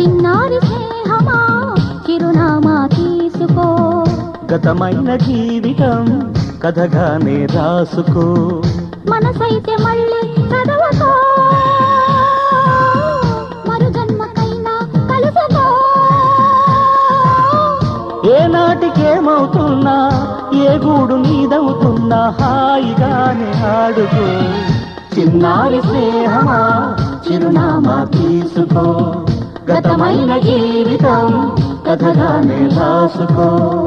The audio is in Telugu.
చిన్నారి స్నేహమా? చిరునామా తీసుకో. గతమైన జీవితం కథగానే రాసుకో. మనసైతే మళ్ళీ చదవకో. మరు జన్మకైనా కలుసుకో. ఏ నాటికేమవుతున్నా ఏ గూడు నీదవుతున్నా? హాయిగానే ఆడుకో. చిన్నారి స్నేహమా? చిరునామా తీసుకో. గతమైన జీవితం కథగా రాసుకో.